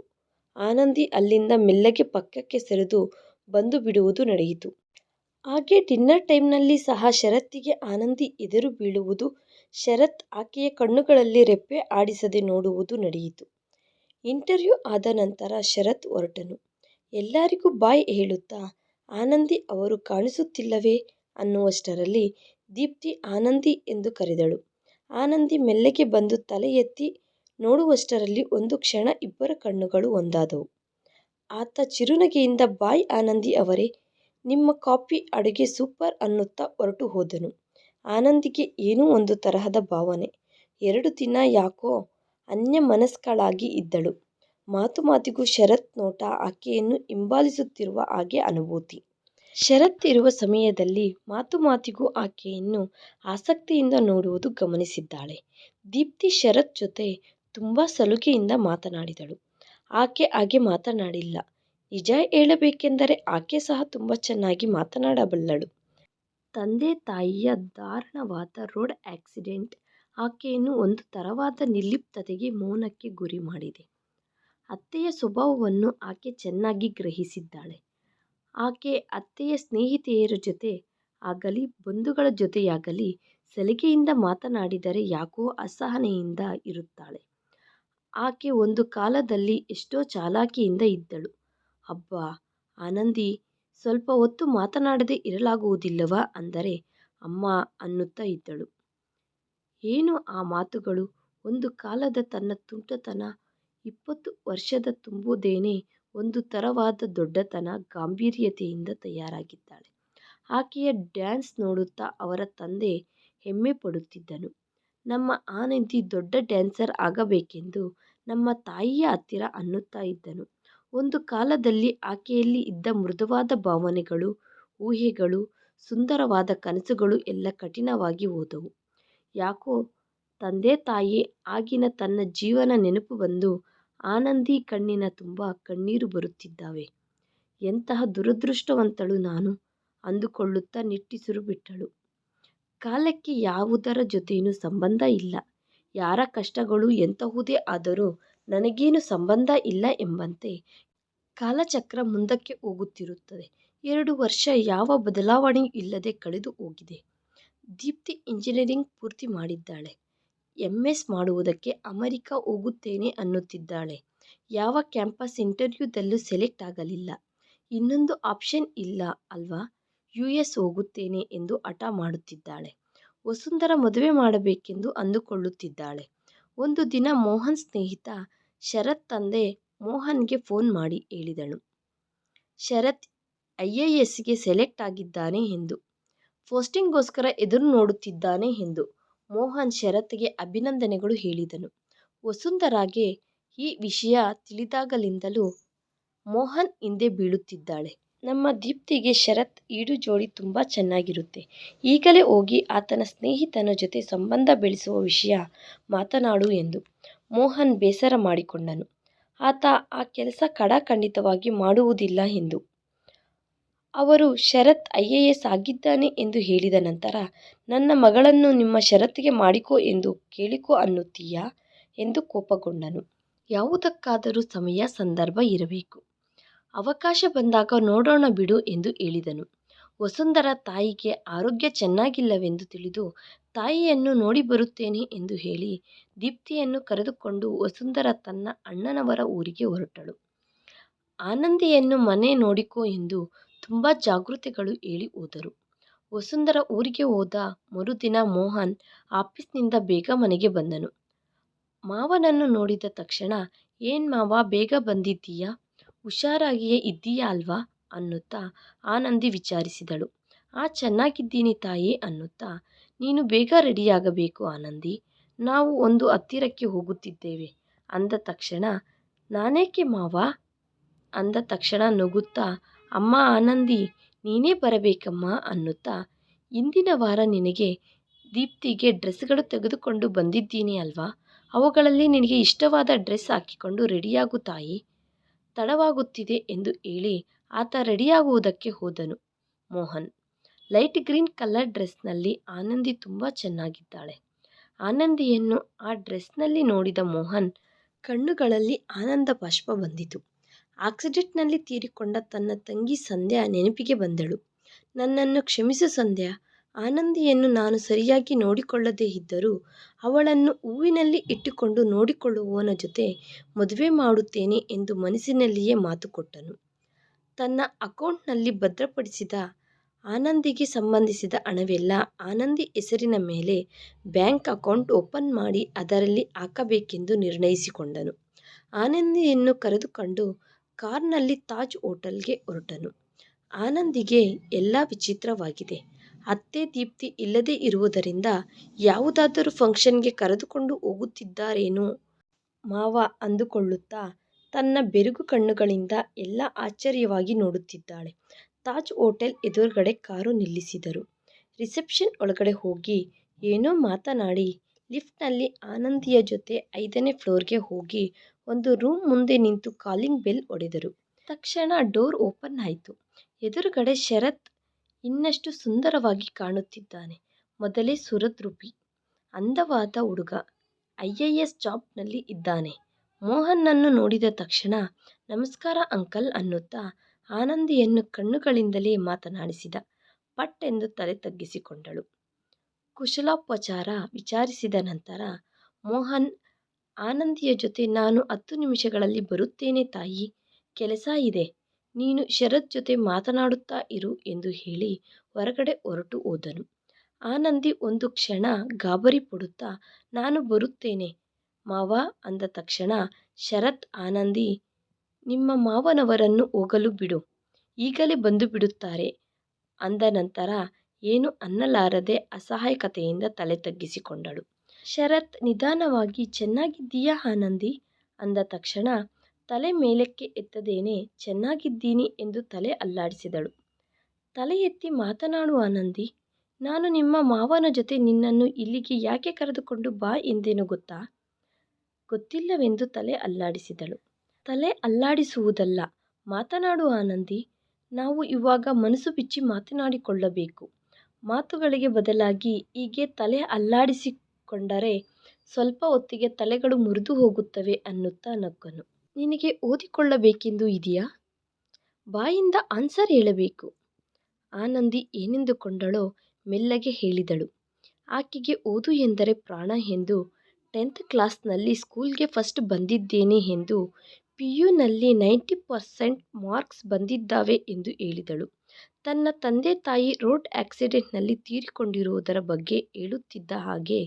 ಆನಂದಿ ಅಲ್ಲಿಂದ ಮೆಲ್ಲಗೆ ಪಕ್ಕಕ್ಕೆ ಸರಿದು ಬಂದುಬಿಡುವುದೂ ನಡೆಯಿತು. ಹಾಗೆ ಡಿನ್ನರ್ ಟೈಮ್ನಲ್ಲಿ ಸಹ ಶರತ್ತಿಗೆ ಆನಂದಿ ಎದುರು ಬೀಳುವುದು ಶರತ್ ಆಕೆಯ ಕಣ್ಣುಗಳಲ್ಲಿ ರೆಪ್ಪೆ ಆಡಿಸದೆ ನೋಡುವುದು ನಡೆಯಿತು. ಇಂಟರ್ವ್ಯೂ ಆದ ನಂತರ ಶರತ್ ಹೊರಟನು. ಎಲ್ಲರಿಗೂ ಬಾಯ್ ಹೇಳುತ್ತಾ ಆನಂದಿ ಅವರು ಕಾಣಿಸುತ್ತಿಲ್ಲವೇ ಅನ್ನುವಷ್ಟರಲ್ಲಿ ದೀಪ್ತಿ ಆನಂದಿ ಎಂದು ಕರೆದಳು. ಆನಂದಿ ಮೆಲ್ಲಗೆ ಬಂದು ತಲೆ ಎತ್ತಿ ನೋಡುವಷ್ಟರಲ್ಲಿ ಒಂದು ಕ್ಷಣ ಇಬ್ಬರ ಕಣ್ಣುಗಳು ಒಂದಾದವು. ಆತ ಚಿರುನಗೆಯಿಂದ ಬಾಯ್ ಆನಂದಿ ಅವರೇ, ನಿಮ್ಮ ಕಾಪಿ ಅಡುಗೆ ಸೂಪರ್ ಅನ್ನುತ್ತಾ ಹೊರಟು ಹೋದನು. ಆನಂದಿಗೆ ಏನೂ ಒಂದು ತರಹದ ಭಾವನೆ. ಎರಡು ದಿನ ಯಾಕೋ ಅನ್ಯಮನಸ್ಕಳಾಗಿ ಇದ್ದಳು. ಮಾತು ಮಾತಿಗೂ ಶರತ್ ನೋಟ ಆಕೆಯನ್ನು ಹಿಂಬಾಲಿಸುತ್ತಿರುವ ಹಾಗೆ ಅನುಭೂತಿ. ಶರತ್ ಇರುವ ಸಮಯದಲ್ಲಿ ಮಾತು ಮಾತಿಗೂ ಆಕೆಯನ್ನು ಆಸಕ್ತಿಯಿಂದ ನೋಡುವುದು ಗಮನಿಸಿದ್ದಾಳೆ. ದೀಪ್ತಿ ಶರತ್ ಜೊತೆ ತುಂಬ ಸಲುಗೆಯಿಂದ ಮಾತನಾಡಿದಳು. ಆಕೆ ಹಾಗೆ ಮಾತನಾಡಿಲ್ಲ. ನಿಜ ಹೇಳಬೇಕೆಂದರೆ ಆಕೆ ಸಹ ತುಂಬ ಚೆನ್ನಾಗಿ ಮಾತನಾಡಬಲ್ಲಳು. ತಂದೆ ತಾಯಿಯ ದಾರುಣವಾದ ರೋಡ್ ಆಕ್ಸಿಡೆಂಟ್ ಆಕೆಯನ್ನು ಒಂದು ತರವಾದ ನಿರ್ಲಿಪ್ತತೆಗೆ ಮೌನಕ್ಕೆ ಗುರಿ ಮಾಡಿದೆ. ಅತ್ತೆಯ ಸ್ವಭಾವವನ್ನು ಆಕೆ ಚೆನ್ನಾಗಿ ಗ್ರಹಿಸಿದ್ದಾಳೆ. ಆಕೆ ಅತ್ತೆಯ ಸ್ನೇಹಿತೆಯರ ಜೊತೆ ಆಗಲಿ, ಬಂಧುಗಳ ಜೊತೆಯಾಗಲಿ ಸಲಿಕೆಯಿಂದ ಮಾತನಾಡಿದರೆ ಯಾಕೋ ಅಸಹನೆಯಿಂದ ಇರುತ್ತಾಳೆ. ಆಕೆ ಒಂದು ಕಾಲದಲ್ಲಿ ಎಷ್ಟೋ ಚಾಲಾಕಿಯಿಂದ ಇದ್ದಳು. ಅಬ್ಬಾ, ಆನಂದಿ, ಸ್ವಲ್ಪ ಹೊತ್ತು ಮಾತನಾಡದೆ ಇರಲಾಗುವುದಿಲ್ಲವ ಅಂದರೆ ಅಮ್ಮ ಅನ್ನುತ್ತಾ ಇದ್ದಳು. ಏನು ಆ ಮಾತುಗಳು ಒಂದು ಕಾಲದ ತನ್ನ ತುಂಟತನ ಇಪ್ಪತ್ತು ವರ್ಷದ ತುಂಬುವುದೇನೆ ಒಂದು ತರವಾದ ದೊಡ್ಡತನ ಗಾಂಭೀರ್ಯತೆಯಿಂದ ತಯಾರಾಗಿದ್ದಾಳೆ. ಆಕೆಯ ಡ್ಯಾನ್ಸ್ ನೋಡುತ್ತಾ ಅವರ ತಂದೆ ಹೆಮ್ಮೆ ಪಡುತ್ತಿದ್ದನು ನಮ್ಮ ಆನಂದಿ ದೊಡ್ಡ ಡ್ಯಾನ್ಸರ್ ಆಗಬೇಕೆಂದು ನಮ್ಮ ತಾಯಿಯ ಹತ್ತಿರ ಅನ್ನುತ್ತಾ ಇದ್ದನು. ಒಂದು ಕಾಲದಲ್ಲಿ ಆಕೆಯಲ್ಲಿ ಇದ್ದ ಮೃದುವಾದ ಭಾವನೆಗಳು, ಊಹೆಗಳು, ಸುಂದರವಾದ ಕನಸುಗಳು ಎಲ್ಲ ಕಠಿಣವಾಗಿ ಹೋದವು. ಯಾಕೋ ತಂದೆ ತಾಯಿ ಆಗಿನ ತನ್ನ ಜೀವನ ನೆನಪು ಬಂದು ಆನಂದಿ ಕಣ್ಣಿನ ತುಂಬ ಕಣ್ಣೀರು ಬರುತ್ತಿದ್ದಾವೆ. ಎಂತಹ ದುರದೃಷ್ಟವಂತಳು ನಾನು ಅಂದುಕೊಳ್ಳುತ್ತಾ ನಿಟ್ಟುಸಿರು ಬಿಟ್ಟಳು. ಕಾಲಕ್ಕೆ ಯಾವುದರ ಜೊತೆಯೂ ಸಂಬಂಧ ಇಲ್ಲ. ಯಾರ ಕಷ್ಟಗಳು ಎಂತಹುದೇ ಆದರೂ ನನಗೇನು ಸಂಬಂಧ ಇಲ್ಲ ಎಂಬಂತೆ ಕಾಲಚಕ್ರ ಮುಂದಕ್ಕೆ ಹೋಗುತ್ತಿರುತ್ತದೆ. ಎರಡು ವರ್ಷ ಯಾವ ಬದಲಾವಣೆಯೂ ಇಲ್ಲದೆ ಕಳೆದು ಹೋಗಿದೆ. ದೀಪ್ತಿ ಇಂಜಿನಿಯರಿಂಗ್ ಪೂರ್ತಿ ಮಾಡಿದ್ದಾಳೆ. ಎಂ. ಎಸ್. ಮಾಡುವುದಕ್ಕೆ ಅಮೆರಿಕ ಹೋಗುತ್ತೇನೆ ಅನ್ನುತ್ತಿದ್ದಾಳೆ. ಯಾವ ಕ್ಯಾಂಪಸ್ ಇಂಟರ್ವ್ಯೂದಲ್ಲೂ ಸೆಲೆಕ್ಟ್ ಆಗಲಿಲ್ಲ. ಇನ್ನೊಂದು ಆಪ್ಷನ್ ಇಲ್ಲ ಅಲ್ವಾ ಯು. ಎಸ್. ಹೋಗುತ್ತೇನೆ ಎಂದು ಹಠ ಮಾಡುತ್ತಿದ್ದಾಳೆ. ವಸುಂಧರ ಮದುವೆ ಮಾಡಬೇಕೆಂದು ಅಂದುಕೊಳ್ಳುತ್ತಿದ್ದಾಳೆ. ಒಂದು ದಿನ ಮೋಹನ್ ಸ್ನೇಹಿತ ಶರತ್ ತಂದೆ ಮೋಹನ್ಗೆ ಫೋನ್ ಮಾಡಿ ಹೇಳಿದಳು ಶರತ್ ಐ ಎ ಎಸ್ಗೆ ಸೆಲೆಕ್ಟ್ ಆಗಿದ್ದಾನೆ ಎಂದು. ಪೋಸ್ಟಿಂಗ್ಗೋಸ್ಕರ ಎದುರು ನೋಡುತ್ತಿದ್ದಾನೆ ಎಂದು. ಮೋಹನ್ ಶರತ್ಗೆ ಅಭಿನಂದನೆಗಳು ಹೇಳಿದನು. ವಸುಂಧರಾಗೆ ಈ ವಿಷಯ ತಿಳಿದಾಗಲಿಂದಲೂ ಮೋಹನ್ ಹಿಂದೆ ಬೀಳುತ್ತಿದ್ದಾಳೆ. ನಮ್ಮ ದೀಪ್ತಿಗೆ ಶರತ್ ಈಡು ಜೋಡಿ ತುಂಬಾ ಚೆನ್ನಾಗಿರುತ್ತೆ. ಈಗಲೇ ಹೋಗಿ ಆತನ ಸ್ನೇಹಿತನ ಜೊತೆ ಸಂಬಂಧ ಬೆಳೆಸುವ ವಿಷಯ ಮಾತನಾಡು ಎಂದು. ಮೋಹನ್ ಬೇಸರ ಮಾಡಿಕೊಂಡನು. ಆತ ಆ ಕೆಲಸ ಖಡಾಖಂಡಿತವಾಗಿ ಮಾಡುವುದಿಲ್ಲ ಎಂದು. ಅವರು ಶರತ್ ಐಎಎಸ್ ಆಗಿದ್ದಾನೆ ಎಂದು ಹೇಳಿದ ನಂತರ, ನನ್ನ ಮಗಳನ್ನು ನಿಮ್ಮ ಶರತ್ಗೆ ಮಾಡಿಕೊ ಎಂದು ಕೇಳಿಕೊ ಅನ್ನುತ್ತೀಯಾ ಎಂದು ಕೋಪಗೊಂಡನು. ಯಾವುದಕ್ಕಾದರೂ ಸಮಯ, ಸಂದರ್ಭ ಇರಬೇಕು. ಅವಕಾಶ ಬಂದಾಗ ನೋಡೋಣ ಬಿಡು ಎಂದು ಹೇಳಿದನು. ವಸುಂಧರ ತಾಯಿಗೆ ಆರೋಗ್ಯ ಚೆನ್ನಾಗಿಲ್ಲವೆಂದು ತಿಳಿದು, ತಾಯಿಯನ್ನು ನೋಡಿ ಬರುತ್ತೇನೆ ಎಂದು ಹೇಳಿ ದೀಪ್ತಿಯನ್ನು ಕರೆದುಕೊಂಡು ವಸುಂಧರ ತನ್ನ ಅಣ್ಣನವರ ಊರಿಗೆ ಹೊರಟಳು. ಆನಂದಿಯನ್ನು ಮನೆ ನೋಡಿಕೊ ಎಂದು ತುಂಬಾ ಜಾಗೃತಿಗಳು ಹೇಳಿ ಹೋದರು. ವಸುಂಧರಾ ಊರಿಗೆ ಹೋದ ಮರುದಿನ ಮೋಹನ್ ಆಫೀಸ್ನಿಂದ ಬೇಗ ಮನೆಗೆ ಬಂದನು. ಮಾವನನ್ನು ನೋಡಿದ ತಕ್ಷಣ ಏನ್ ಮಾವ ಬೇಗ ಬಂದಿದ್ದೀಯಾ, ಹುಷಾರಾಗಿಯೇ ಇದ್ದೀಯಾ ಅಲ್ವಾ ಅನ್ನುತ್ತಾ ಆನಂದಿ ವಿಚಾರಿಸಿದಳು. ಆ ಚೆನ್ನಾಗಿದ್ದೀನಿ ತಾಯಿ ಅನ್ನುತ್ತಾ ನೀನು ಬೇಗ ರೆಡಿಯಾಗಬೇಕು ಆನಂದಿ, ನಾವು ಒಂದು ಹತ್ತಿರಕ್ಕೆ ಹೋಗುತ್ತಿದ್ದೇವೆ ಅಂದ ತಕ್ಷಣ ನಾನೇಕೆ ಮಾವ ಅಂದ ತಕ್ಷಣ ನಗುತ್ತಾ ಅಮ್ಮ ಆನಂದಿ ನೀನೇ ಬರಬೇಕಮ್ಮ ಅನ್ನುತ್ತಾ ಇಂದಿನ ವಾರ ನಿನಗೆ ದೀಪ್ತಿಗೆ ಡ್ರೆಸ್ಗಳು ತೆಗೆದುಕೊಂಡು ಬಂದಿದ್ದೀನಿ ಅಲ್ವಾ ಅವುಗಳಲ್ಲಿ ನಿನಗೆ ಇಷ್ಟವಾದ ಡ್ರೆಸ್ ಹಾಕಿಕೊಂಡು ರೆಡಿಯಾಗು ತಾಯಿ, ತಡವಾಗುತ್ತಿದೆ ಎಂದು ಹೇಳಿ ಆತ ರೆಡಿಯಾಗುವುದಕ್ಕೆ ಹೋದನು. ಮೋಹನ್ ಲೈಟ್ ಗ್ರೀನ್ ಕಲರ್ ಡ್ರೆಸ್ನಲ್ಲಿ ಆನಂದಿ ತುಂಬ ಚೆನ್ನಾಗಿದ್ದಾಳೆ. ಆನಂದಿಯನ್ನು ಆ ಡ್ರೆಸ್ನಲ್ಲಿ ನೋಡಿದ ಮೋಹನ್ ಕಣ್ಣುಗಳಲ್ಲಿ ಆನಂದ ಬಾಷ್ಪ ಬಂದಿತು. ಆಕ್ಸಿಡೆಂಟ್ನಲ್ಲಿ ತೀರಿಕೊಂಡ ತನ್ನ ತಂಗಿ ಸಂಧ್ಯಾ ನೆನಪಿಗೆ ಬಂದಳು. ನನ್ನನ್ನು ಕ್ಷಮಿಸು ಸಂಧ್ಯಾ, ಆನಂದಿಯನ್ನು ನಾನು ಸರಿಯಾಗಿ ನೋಡಿಕೊಳ್ಳದೇ ಇದ್ದರೂ ಅವಳನ್ನು ಹೂವಿನಲ್ಲಿ ಇಟ್ಟುಕೊಂಡು ನೋಡಿಕೊಳ್ಳುವವನ ಜೊತೆ ಮದುವೆ ಮಾಡುತ್ತೇನೆ ಎಂದು ಮನಸ್ಸಿನಲ್ಲಿಯೇ ಮಾತು ಕೊಟ್ಟನು. ತನ್ನ ಅಕೌಂಟ್ನಲ್ಲಿ ಭದ್ರಪಡಿಸಿದ ಆನಂದಿಗೆ ಸಂಬಂಧಿಸಿದ ಹಣವೆಲ್ಲ ಆನಂದಿ ಹೆಸರಿನ ಮೇಲೆ ಬ್ಯಾಂಕ್ ಅಕೌಂಟ್ ಓಪನ್ ಮಾಡಿ ಅದರಲ್ಲಿ ಹಾಕಬೇಕೆಂದು ನಿರ್ಣಯಿಸಿಕೊಂಡನು. ಆನಂದಿಯನ್ನು ಕರೆದುಕೊಂಡು ಕಾರ್ನಲ್ಲಿ ತಾಜ್ ಹೋಟೆಲ್ಗೆ ಹೊರಟನು. ಆನಂದಿಗೆ ಎಲ್ಲ ವಿಚಿತ್ರವಾಗಿದೆ. ಅತ್ತೆ ದೀಪ್ತಿ ಇಲ್ಲದೆ ಇರುವುದರಿಂದ ಯಾವುದಾದರೂ ಫಂಕ್ಷನ್ಗೆ ಕರೆದುಕೊಂಡು ಹೋಗುತ್ತಿದ್ದಾರೇನೋ ಮಾವ ಅಂದುಕೊಳ್ಳುತ್ತಾ ತನ್ನ ಬೆರಗು ಕಣ್ಣುಗಳಿಂದ ಎಲ್ಲ ಆಶ್ಚರ್ಯವಾಗಿ ನೋಡುತ್ತಿದ್ದಾಳೆ. ತಾಜ್ ಹೋಟೆಲ್ ಎದುರುಗಡೆ ಕಾರು ನಿಲ್ಲಿಸಿದರು. ರಿಸೆಪ್ಷನ್ ಒಳಗಡೆ ಹೋಗಿ ಏನೋ ಮಾತನಾಡಿ ಲಿಫ್ಟ್ನಲ್ಲಿ ಆನಂದಿಯ ಜೊತೆ ಐದನೇ ಫ್ಲೋರ್ಗೆ ಹೋಗಿ ಒಂದು ರೂಮ್ ಮುಂದೆ ನಿಂತು ಕಾಲಿಂಗ್ ಬೆಲ್ ಹೊಡೆದರು. ತಕ್ಷಣ ಡೋರ್ ಓಪನ್ ಆಯಿತು ಎದುರುಗಡೆ ಶರತ್ ಇನ್ನಷ್ಟು ಸುಂದರವಾಗಿ ಕಾಣುತ್ತಿದ್ದಾನೆ. ಮೊದಲೇ ಸುರದ್ರೂಪಿ ಅಂದವಾದ ಹುಡುಗ. ಐ ಎ ಎಸ್ ಜಾಬ್ನಲ್ಲಿ ಇದ್ದಾನೆ. ಮೋಹನ್ ನನ್ನು ನೋಡಿದ ತಕ್ಷಣ, ನಮಸ್ಕಾರ ಅಂಕಲ್ ಅನ್ನುತ್ತಾ ಆನಂದಿಯನ್ನು ಕಣ್ಣುಗಳಿಂದಲೇ ಮಾತನಾಡಿಸಿದ. ಪಟ್ ಎಂದು ತಲೆ ತಗ್ಗಿಸಿಕೊಂಡಳು. ಕುಶಲೋಪಚಾರ ವಿಚಾರಿಸಿದ ನಂತರ ಮೋಹನ್ ಆನಂದಿಯ ಜೊತೆ ನಾನು ಹತ್ತು ನಿಮಿಷಗಳಲ್ಲಿ ಬರುತ್ತೇನೆ ತಾಯಿ. ಕೆಲಸ ಇದೆ. ನೀನು ಶರತ್ ಜೊತೆ ಮಾತನಾಡುತ್ತಾ ಇರು ಎಂದು ಹೇಳಿ ಹೊರಗಡೆ ಹೊರಟು ಹೋದನು. ಆನಂದಿ ಒಂದು ಕ್ಷಣ ಗಾಬರಿ ಪಡುತ್ತಾ, ನಾನು ಬರುತ್ತೇನೆ ಮಾವ ಅಂದ ತಕ್ಷಣ, ಶರತ್, ಆನಂದಿ, ನಿಮ್ಮ ಮಾವನವರನ್ನು ಹೋಗಲು ಬಿಡು. ಈಗಲೇ ಬಂದು ಬಿಡುತ್ತಾರೆ ಅಂದ ನಂತರ, ಏನು ಅನ್ನಲಾರದೆ ಅಸಹಾಯಕತೆಯಿಂದ ತಲೆ ತಗ್ಗಿಸಿಕೊಂಡಳು. ಶರತ್ ನಿಧಾನವಾಗಿ, ಚೆನ್ನಾಗಿದ್ದೀಯಾ ಆನಂದಿ ಅಂದ ತಕ್ಷಣ, ತಲೆ ಮೇಲಕ್ಕೆ ಎತ್ತದೇನೆ, ಚೆನ್ನಾಗಿದ್ದೀನಿ ಎಂದು ತಲೆ ಅಲ್ಲಾಡಿಸಿದಳು. ತಲೆ ಎತ್ತಿ ಮಾತನಾಡು ಆನಂದಿ. ನಾನು ನಿಮ್ಮ ಮಾವನ ಜೊತೆ ನಿನ್ನನ್ನು ಇಲ್ಲಿಗೆ ಯಾಕೆ ಕರೆದುಕೊಂಡು ಬಾ ಎಂದೇನು ಗೊತ್ತಾ? ಗೊತ್ತಿಲ್ಲವೆಂದು ತಲೆ ಅಲ್ಲಾಡಿಸಿದಳು. ತಲೆ ಅಲ್ಲಾಡಿಸುವುದಲ್ಲ ಮಾತನಾಡು ಆನಂದಿ. ನಾವು ಇವಾಗ ಮನಸ್ಸು ಬಿಚ್ಚಿ ಮಾತನಾಡಿಕೊಳ್ಳಬೇಕು. ಮಾತುಗಳಿಗೆ ಬದಲಾಗಿ ಹೀಗೆ ತಲೆ ಅಲ್ಲಾಡಿಸಿಕೊಂಡರೆ ಸ್ವಲ್ಪ ಹೊತ್ತಿಗೆ ತಲೆಗಳು ಮುರಿದು ಹೋಗುತ್ತವೆ ಅನ್ನುತ್ತಾ ನಕ್ಕನು. ನಿನಗೆ ಓದಿಕೊಳ್ಳಬೇಕೆಂದು ಇದೆಯಾ? ಬಾಯಿಂದ ಆನ್ಸರ್ ಹೇಳಬೇಕು. ಆನಂದಿ ಏನೆಂದುಕೊಂಡಳೋ ಮೆಲ್ಲಗೆ ಹೇಳಿದಳು. ಆಕೆಗೆ ಓದು ಎಂದರೆ ಪ್ರಾಣ ಎಂದು ಟೆಂತ್ ಕ್ಲಾಸ್ನಲ್ಲಿ ಸ್ಕೂಲ್ಗೆ ಫಸ್ಟ್ ಬಂದಿದ್ದೇನೆ ಎಂದು ಪಿ. ಯುನಲ್ಲಿ ನೈಂಟಿ ಪರ್ಸೆಂಟ್ ಮಾರ್ಕ್ಸ್ ಬಂದಿದ್ದಾವೆ ಎಂದು ಹೇಳಿದಳು. ತನ್ನ ತಂದೆ ತಾಯಿ ರೋಡ್ ಆಕ್ಸಿಡೆಂಟ್ನಲ್ಲಿ ತೀರಿಕೊಂಡಿರುವುದರ ಬಗ್ಗೆ ಹೇಳುತ್ತಿದ್ದ ಹಾಗೆ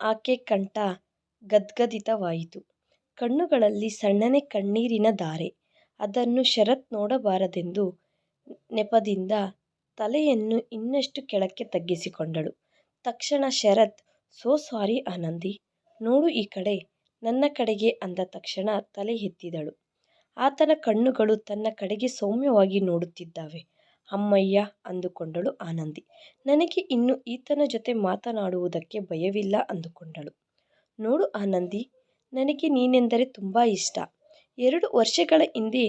ಆಕೆ ಕಂಠ ಗದ್ಗದಿತವಾಯಿತು. ಕಣ್ಣುಗಳಲ್ಲಿ ಸಣ್ಣನೆ ಕಣ್ಣೀರಿನ ಧಾರೆ. ಅದನ್ನು ಶರತ್ ನೋಡಬಾರದೆಂದು ನೆಪದಿಂದ ತಲೆಯನ್ನು ಇನ್ನಷ್ಟು ಕೆಳಕ್ಕೆ ತಗ್ಗಿಸಿಕೊಂಡಳು. ತಕ್ಷಣ ಶರತ್, ಸೋ ಸಾರಿ ಆನಂದಿ. ನೋಡು ಈ ಕಡೆ. ನನ್ನ ಕಡೆಗೆ ಅಂದ ತಕ್ಷಣ ತಲೆ ಎತ್ತಿದಳು. ಆತನ ಕಣ್ಣುಗಳು ತನ್ನ ಕಡೆಗೆ ಸೌಮ್ಯವಾಗಿ ನೋಡುತ್ತಿದ್ದಾವೆ. ಅಮ್ಮಯ್ಯ ಅಂದುಕೊಂಡಳು ಆನಂದಿ. ನನಗೆ ಇನ್ನು ಈತನ ಜೊತೆ ಮಾತನಾಡುವುದಕ್ಕೆ ಭಯವಿಲ್ಲ ಅಂದುಕೊಂಡಳು. ನೋಡು ಆನಂದಿ. ನನಗೆ ನೀನೆಂದರೆ ತುಂಬ ಇಷ್ಟ. ಎರಡು ವರ್ಷಗಳ ಹಿಂದೆ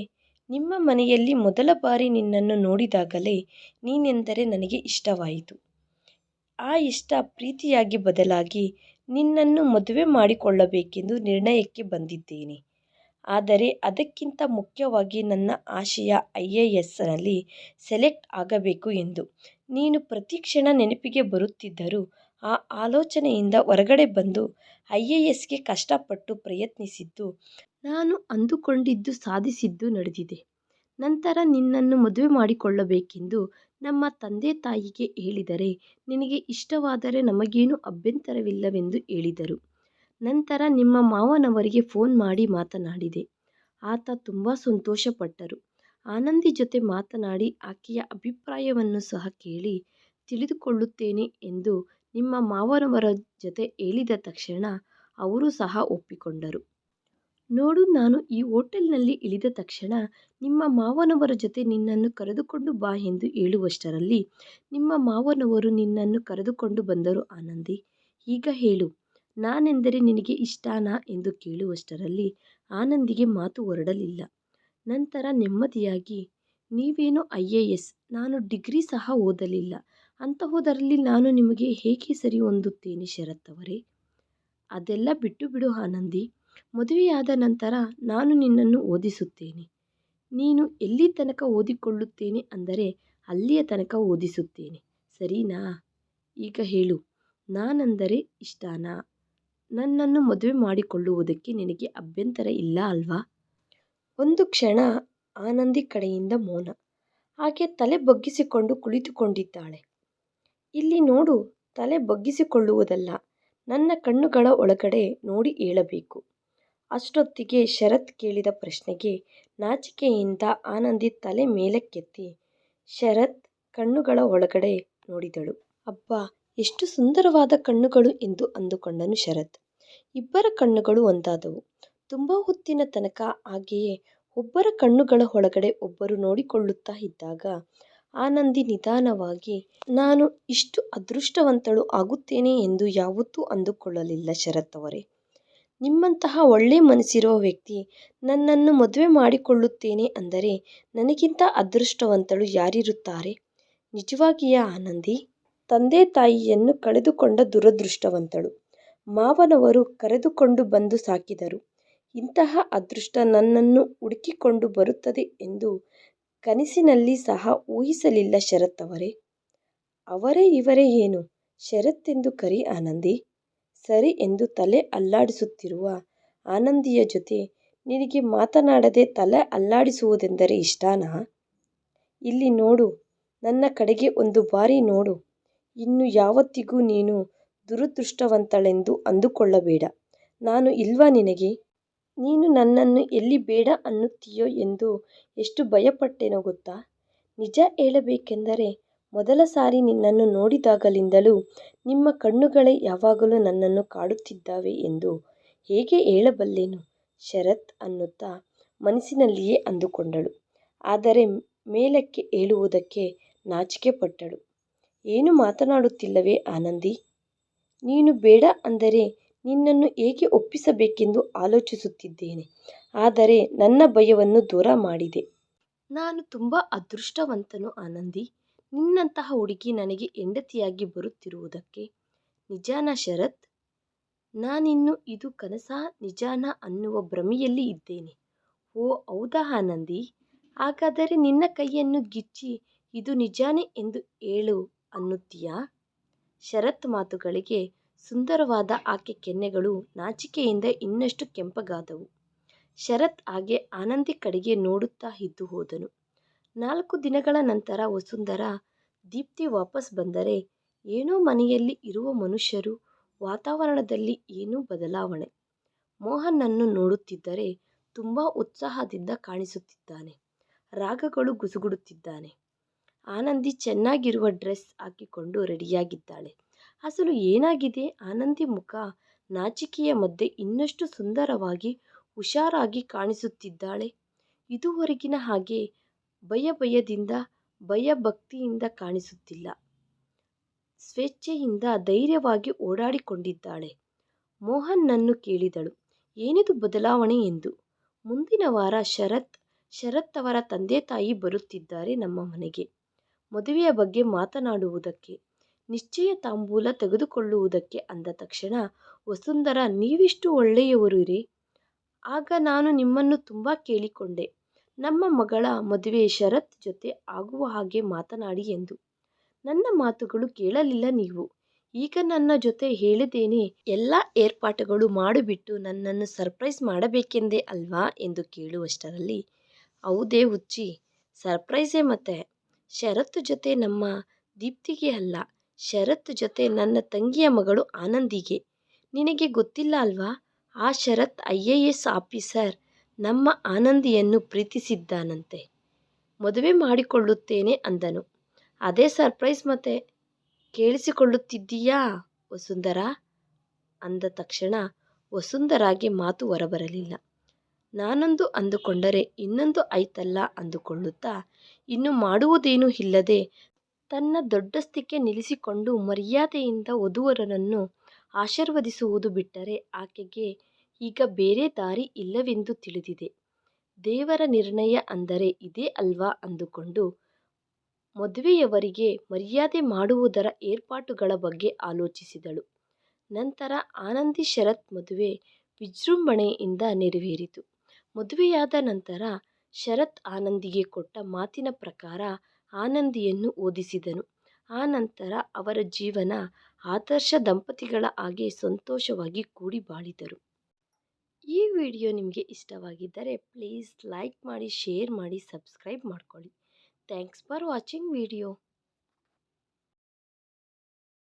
ನಿಮ್ಮ ಮನೆಯಲ್ಲಿ ಮೊದಲ ಬಾರಿ ನಿನ್ನನ್ನು ನೋಡಿದಾಗಲೇ ನೀನೆಂದರೆ ನನಗೆ ಇಷ್ಟವಾಯಿತು. ಆ ಇಷ್ಟ ಪ್ರೀತಿಯಾಗಿ ಬದಲಾಗಿ ನಿನ್ನನ್ನು ಮದುವೆ ಮಾಡಿಕೊಳ್ಳಬೇಕೆಂದು ನಿರ್ಣಯಕ್ಕೆ ಬಂದಿದ್ದೇನೆ. ಆದರೆ ಅದಕ್ಕಿಂತ ಮುಖ್ಯವಾಗಿ ನನ್ನ ಆಶಯ ಐ ಎ ಎಸ್ನಲ್ಲಿ ಸೆಲೆಕ್ಟ್ ಆಗಬೇಕು ಎಂದು. ನೀನು ಪ್ರತಿಕ್ಷಣ ನೆನಪಿಗೆ ಬರುತ್ತಿದ್ದರೂ ಆ ಆಲೋಚನೆಯಿಂದ ಹೊರಗಡೆ ಬಂದು ಐ ಎ ಎಸ್ಗೆ ಕಷ್ಟಪಟ್ಟು ಪ್ರಯತ್ನಿಸಿದ್ದು, ನಾನು ಅಂದುಕೊಂಡಿದ್ದು ಸಾಧಿಸಿದ್ದು ನಡೆದಿದೆ. ನಂತರ ನಿನ್ನನ್ನು ಮದುವೆ ಮಾಡಿಕೊಳ್ಳಬೇಕೆಂದು ನಮ್ಮ ತಂದೆ ತಾಯಿಗೆ ಹೇಳಿದರೆ ನಿನಗೆ ಇಷ್ಟವಾದರೆ ನಮಗೇನು ಅಭ್ಯಂತರವಿಲ್ಲವೆಂದು ಹೇಳಿದರು. ನಂತರ ನಿಮ್ಮ ಮಾವನವರಿಗೆ ಫೋನ್ ಮಾಡಿ ಮಾತನಾಡಿದೆ. ಆತ ತುಂಬ ಸಂತೋಷಪಟ್ಟರು. ಆನಂದಿ ಜೊತೆ ಮಾತನಾಡಿ ಆಕೆಯ ಅಭಿಪ್ರಾಯವನ್ನು ಸಹ ಕೇಳಿ ತಿಳಿದುಕೊಳ್ಳುತ್ತೇನೆ ಎಂದು ನಿಮ್ಮ ಮಾವನವರ ಜೊತೆ ಹೇಳಿದ ತಕ್ಷಣ ಅವರು ಸಹ ಒಪ್ಪಿಕೊಂಡರು. ನೋಡು, ನಾನು ಈ ಹೋಟೆಲ್ನಲ್ಲಿ ಇಳಿದ ತಕ್ಷಣ ನಿಮ್ಮ ಮಾವನವರ ಜೊತೆ ನಿನ್ನನ್ನು ಕರೆದುಕೊಂಡು ಬಾ ಎಂದು ಹೇಳುವಷ್ಟರಲ್ಲಿ ನಿಮ್ಮ ಮಾವನವರು ನಿನ್ನನ್ನು ಕರೆದುಕೊಂಡು ಬಂದರು ಆನಂದಿ. ಈಗ ಹೇಳು. ನಾನೆಂದರೆ ನಿನಗೆ ಇಷ್ಟಾನಾ ಎಂದು ಕೇಳುವಷ್ಟರಲ್ಲಿ ಆನಂದಿಗೆ ಮಾತು ಹೊರಡಲಿಲ್ಲ. ನಂತರ ನೆಮ್ಮದಿಯಾಗಿ, ನೀವೇನೋ ಐ ಎ ಎಸ್. ನಾನು ಡಿಗ್ರಿ ಸಹ ಓದಲಿಲ್ಲ. ಅಂತಹುದರಲ್ಲಿ ನಾನು ನಿಮಗೆ ಹೇಗೆ ಸರಿ ಹೊಂದುತ್ತೇನೆ ಶರತ್ ಅವರೇ. ಅದೆಲ್ಲ ಬಿಟ್ಟು ಬಿಡು ಆನಂದಿ. ಮದುವೆಯಾದ ನಂತರ ನಾನು ನಿನ್ನನ್ನು ಓದಿಸುತ್ತೇನೆ. ನೀನು ಎಲ್ಲಿ ತನಕ ಓದಿಕೊಳ್ಳುತ್ತೇನೆ ಅಂದರೆ ಅಲ್ಲಿಯ ತನಕ ಓದಿಸುತ್ತೇನೆ. ಸರಿನಾ. ಈಗ ಹೇಳು, ನಾನಂದರೆ ಇಷ್ಟಾನಾ. ನನ್ನನ್ನು ಮದುವೆ ಮಾಡಿಕೊಳ್ಳುವುದಕ್ಕೆ ನಿನಗೆ ಅಭ್ಯಂತರ ಇಲ್ಲ ಅಲ್ವಾ. ಒಂದು ಕ್ಷಣ ಆನಂದಿ ಕಡೆಯಿಂದ ಮೌನ. ಆಕೆ ತಲೆ ಬಗ್ಗಿಸಿಕೊಂಡು ಕುಳಿತುಕೊಂಡಿದ್ದಾಳೆ. ಇಲ್ಲಿ ನೋಡು, ತಲೆ ಬಗ್ಗಿಸಿಕೊಳ್ಳುವುದಲ್ಲ, ನನ್ನ ಕಣ್ಣುಗಳ ಒಳಗಡೆ ನೋಡಿ ಹೇಳಬೇಕು. ಅಷ್ಟೊತ್ತಿಗೆ ಶರತ್ ಕೇಳಿದ ಪ್ರಶ್ನೆಗೆ ನಾಚಿಕೆಯಿಂದ ಆನಂದಿ ತಲೆ ಮೇಲಕ್ಕೆತ್ತಿ, ಶರತ್ ಕಣ್ಣುಗಳ ಒಳಗಡೆ ನೋಡಿದಳು. ಅಬ್ಬಾ ಎಷ್ಟು ಸುಂದರವಾದ ಕಣ್ಣುಗಳು ಎಂದು ಅಂದುಕೊಂಡನು ಶರತ್. ಇಬ್ಬರ ಕಣ್ಣುಗಳು ಒಂದಾದವು. ತುಂಬ ಹೊತ್ತಿನ ತನಕ ಹಾಗೆಯೇ ಒಬ್ಬರ ಕಣ್ಣುಗಳ ಒಳಗಡೆ ಒಬ್ಬರು ನೋಡಿಕೊಳ್ಳುತ್ತಾ ಇದ್ದಾಗ ಆನಂದಿ ನಿಧಾನವಾಗಿ, ನಾನು ಇಷ್ಟು ಅದೃಷ್ಟವಂತಳು ಆಗುತ್ತೇನೆ ಎಂದು ಯಾವತ್ತೂ ಅಂದುಕೊಳ್ಳಲಿಲ್ಲ ಶರತ್ ಅವರೇ. ನಿಮ್ಮಂತಹ ಒಳ್ಳೆ ಮನಸ್ಸಿರುವ ವ್ಯಕ್ತಿ ನನ್ನನ್ನು ಮದುವೆ ಮಾಡಿಕೊಳ್ಳುತ್ತೇನೆ ಅಂದರೆ ನನಗಿಂತ ಅದೃಷ್ಟವಂತಳು ಯಾರಿರುತ್ತಾರೆ. ನಿಜವಾಗಿಯೇ ಆನಂದಿ. ತಂದೆ ತಾಯಿಯನ್ನು ಕಳೆದುಕೊಂಡ ದುರದೃಷ್ಟವಂತಳು. ಮಾವನವರು ಕರೆದುಕೊಂಡು ಬಂದು ಸಾಕಿದರು. ಇಂತಹ ಅದೃಷ್ಟ ನನ್ನನ್ನು ಹುಡುಕಿಕೊಂಡು ಬರುತ್ತದೆ ಎಂದು ಕನಸಿನಲ್ಲಿ ಸಹ ಊಹಿಸಲಿಲ್ಲ ಶರತ್ ಅವರೇ ಅವರೇ ಇವರೇ ಏನು? ಶರತ್ತೆಂದು ಕರಿ ಆನಂದಿ. ಸರಿ ಎಂದು ತಲೆ ಅಲ್ಲಾಡಿಸುತ್ತಿರುವ ಆನಂದಿಯ ಜೊತೆ ನಿನಗೆ ಮಾತನಾಡದೆ ತಲೆ ಅಲ್ಲಾಡಿಸುವುದೆಂದರೆ ಇಷ್ಟನಾ? ಇಲ್ಲಿ ನೋಡು, ನನ್ನ ಕಡೆಗೆ ಒಂದು ಬಾರಿ ನೋಡು. ಇನ್ನು ಯಾವತ್ತಿಗೂ ನೀನು ದುರದೃಷ್ಟವಂತಳೆಂದು ಅಂದುಕೊಳ್ಳಬೇಡ ನಾನು ಇಲ್ವಾ ನಿನಗೆ ನೀನು ನನ್ನನ್ನು ಎಲ್ಲಿ ಬೇಡ ಅನ್ನುತ್ತೀಯೋ ಎಂದು ಎಷ್ಟು ಭಯಪಟ್ಟೆನೋ ಗೊತ್ತಾ ನಿಜ ಹೇಳಬೇಕೆಂದರೆ ಮೊದಲ ಸಾರಿ ನಿನ್ನನ್ನು ನೋಡಿದಾಗಲಿಂದಲೂ ನಿಮ್ಮ ಕಣ್ಣುಗಳೇ ಯಾವಾಗಲೂ ನನ್ನನ್ನು ಕಾಡುತ್ತಿದ್ದಾವೆ ಎಂದು ಹೇಗೆ ಹೇಳಬಲ್ಲೆನು ಶರತ್ ಅನ್ನುತ್ತಾ ಮನಸ್ಸಿನಲ್ಲಿಯೇ ಅಂದುಕೊಂಡಳು. ಆದರೆ ಮೇಲಕ್ಕೆ ಹೇಳುವುದಕ್ಕೆ ನಾಚಿಕೆಪಟ್ಟಳು. ಏನೂ ಮಾತನಾಡುತ್ತಿಲ್ಲವೇ ಆನಂದಿ? ನೀನು ಬೇಡ ಅಂದರೆ ನಿನ್ನನ್ನು ಏಕೆ ಒಪ್ಪಿಸಬೇಕೆಂದು ಆಲೋಚಿಸುತ್ತಿದ್ದೇನೆ. ಆದರೆ ನನ್ನ ಭಯವನ್ನು ದೂರ ಮಾಡಿದೆ. ನಾನು ತುಂಬ ಅದೃಷ್ಟವಂತನು ಆನಂದಿ. ನಿನ್ನಂತಹ ಹುಡುಗಿ ನನಗೆ ಹೆಂಡತಿಯಾಗಿ ಬರುತ್ತಿರುವುದಕ್ಕೆ. ನಿಜಾನ ಶರತ್? ನಾನಿನ್ನು ಇದು ಕನಸಾ ನಿಜಾನ ಅನ್ನುವ ಭ್ರಮೆಯಲ್ಲಿ ಇದ್ದೇನೆ. ಓ, ಹೌದಾ ಆನಂದಿ? ಹಾಗಾದರೆ ನಿನ್ನ ಕೈಯನ್ನು ಗಿಚ್ಚಿ ಇದು ನಿಜಾನೇ ಎಂದು ಹೇಳು ಅನ್ನುತ್ತೀಯಾ? ಶರತ್ ಮಾತುಗಳಿಗೆ ಸುಂದರವಾದ ಆಕೆ ಕೆನ್ನೆಗಳು ನಾಚಿಕೆಯಿಂದ ಇನ್ನಷ್ಟು ಕೆಂಪಗಾದವು. ಶರತ್ ಆಗೆ ಆನಂದಿ ಕಡೆಗೆ ನೋಡುತ್ತಾ ಇದ್ದು ಹೋದನು. ನಾಲ್ಕು ದಿನಗಳ ನಂತರ ವಸುಂಧರ ದೀಪ್ತಿ ವಾಪಸ್ ಬಂದರೆ ಏನೋ ಮನೆಯಲ್ಲಿ ಇರುವ ಮನುಷ್ಯರು, ವಾತಾವರಣದಲ್ಲಿ ಏನೋ ಬದಲಾವಣೆ. ಮೋಹನನ್ನು ನೋಡುತ್ತಿದ್ದರೆ ತುಂಬ ಉತ್ಸಾಹದಿಂದ ಕಾಣಿಸುತ್ತಿದ್ದಾನೆ. ರಾಗಗಳು ಗುಸುಗುಡುತ್ತಿದ್ದಾನೆ. ಆನಂದಿ ಚೆನ್ನಾಗಿರುವ ಡ್ರೆಸ್ ಹಾಕಿಕೊಂಡು ರೆಡಿಯಾಗಿದ್ದಾಳೆ. ಅಸಲು ಏನಾಗಿದೆ ಆನಂದಿ ಮುಖ ನಾಚಿಕೆಯ ಮಧ್ಯೆ ಇನ್ನಷ್ಟು ಸುಂದರವಾಗಿ, ಹುಷಾರಾಗಿ ಕಾಣಿಸುತ್ತಿದ್ದಾಳೆ. ಇದುವರೆಗಿನ ಹಾಗೆ ಭಯ ಭಯದಿಂದ ಭಯಭಕ್ತಿಯಿಂದ ಕಾಣಿಸುತ್ತಿಲ್ಲ. ಸ್ವೇಚ್ಛೆಯಿಂದ ಧೈರ್ಯವಾಗಿ ಓಡಾಡಿಕೊಂಡಿದ್ದಾಳೆ. ಮೋಹನನ್ನು ಕೇಳಿದಳು ಏನಿದು ಬದಲಾವಣೆ ಎಂದು. ಮುಂದಿನ ವಾರ ಶರತ್, ಶರತ್ ಅವರ ತಂದೆ-ತಾಯಿ ಬರುತ್ತಿದ್ದಾರೆ ನಮ್ಮ ಮನೆಗೆ. ಮದುವೆಯ ಬಗ್ಗೆ ಮಾತನಾಡುವುದಕ್ಕೆ, ನಿಶ್ಚಯ ತಾಂಬೂಲ ತೆಗೆದುಕೊಳ್ಳುವುದಕ್ಕೆ ಅಂದ ತಕ್ಷಣ ವಸುಂಧರ ನೀವಿಷ್ಟು ಒಳ್ಳೆಯವರು ರೀ. ಆಗ ನಾನು ನಿಮ್ಮನ್ನು ತುಂಬ ಕೇಳಿಕೊಂಡೆ ನಮ್ಮ ಮಗಳ ಮದುವೆ ಶರತ್ ಜೊತೆ ಆಗುವ ಹಾಗೆ ಮಾತನಾಡಿ ಎಂದು. ನನ್ನ ಮಾತುಗಳು ಕೇಳಲಿಲ್ಲ ನೀವು. ಈಗ ನನ್ನ ಜೊತೆ ಹೇಳಿದ್ದೇನೆ ಎಲ್ಲ ಏರ್ಪಾಟುಗಳು ಮಾಡಿಬಿಟ್ಟು ನನ್ನನ್ನು ಸರ್ಪ್ರೈಸ್ ಮಾಡಬೇಕೆಂದೇ ಅಲ್ವಾ ಎಂದು ಕೇಳುವಷ್ಟರಲ್ಲಿ ಹೌದೇ ಹುಚ್ಚಿ, ಸರ್ಪ್ರೈಸೇ ಮತ್ತೆ. ಶರತ್ ಜೊತೆ ನಮ್ಮ ದೀಪ್ತಿಗೆ ಅಲ್ಲ, ಶರತ್ ಜೊತೆ ನನ್ನ ತಂಗಿಯ ಮಗಳು ಆನಂದಿಗೆ. ನಿನಗೆ ಗೊತ್ತಿಲ್ಲ ಅಲ್ವಾ ಆ Sharath I A S officer ನಮ್ಮ ಆನಂದಿಯನ್ನು ಪ್ರೀತಿಸಿದ್ದಾನಂತೆ. ಮದುವೆ ಮಾಡಿಕೊಳ್ಳುತ್ತೇನೆ ಅಂದನು. ಅದೇ ಸರ್ಪ್ರೈಸ್ ಮತ್ತೆ. ಕೇಳಿಸಿಕೊಳ್ಳುತ್ತಿದ್ದೀಯಾ ವಸುಂಧರ ಅಂದ ತಕ್ಷಣ ವಸುಂಧರಾಗೆ ಮಾತು ಹೊರಬರಲಿಲ್ಲ. ನಾನೊಂದು ಅಂದುಕೊಂಡರೆ ಇನ್ನೊಂದು ಆಯ್ತಲ್ಲ ಅಂದುಕೊಳ್ಳುತ್ತಾ ಇನ್ನು ಮಾಡುವುದೇನೂ ಇಲ್ಲದೆ ತನ್ನ ದೊಡ್ಡಸ್ತಿಕೆ ನಿಲ್ಲಿಸಿಕೊಂಡು ಮರ್ಯಾದೆಯಿಂದ ವಧೂವರರನ್ನು ಆಶೀರ್ವದಿಸುವುದು ಬಿಟ್ಟರೆ ಆಕೆಗೆ ಈಗ ಬೇರೆ ದಾರಿ ಇಲ್ಲವೆಂದು ತಿಳಿದಿದೆ. ದೇವರ ನಿರ್ಣಯ ಅಂದರೆ ಇದೇ ಅಲ್ವಾ ಅಂದುಕೊಂಡು ಮದುವೆಯವರಿಗೆ ಮರ್ಯಾದೆ ಮಾಡುವುದರ ಏರ್ಪಾಟುಗಳ ಬಗ್ಗೆ ಆಲೋಚಿಸಿದಳು. ನಂತರ ಆನಂದಿ ಶರತ್ ಮದುವೆ ವಿಜೃಂಭಣೆಯಿಂದ ನೆರವೇರಿತು. ಮದುವೆಯಾದ ನಂತರ ಶರತ್ ಆನಂದಿಗೆ ಕೊಟ್ಟ ಮಾತಿನ ಪ್ರಕಾರ ಆನಂದಿಯನ್ನು ಓದಿಸಿದನು. ಆ ನಂತರ ಅವರ ಜೀವನ ಆದರ್ಶ ದಂಪತಿಗಳ ಹಾಗೆ ಸಂತೋಷವಾಗಿ ಕೂಡಿ ಬಾಳಿದರು. ಈ ವಿಡಿಯೋ ನಿಮಗೆ ಇಷ್ಟವಾಗಿದ್ದರೆ ಪ್ಲೀಸ್ ಲೈಕ್ ಮಾಡಿ, ಶೇರ್ ಮಾಡಿ, ಸಬ್ಸ್ಕ್ರೈಬ್ ಮಾಡ್ಕೊಳ್ಳಿ. Thanks for watching video.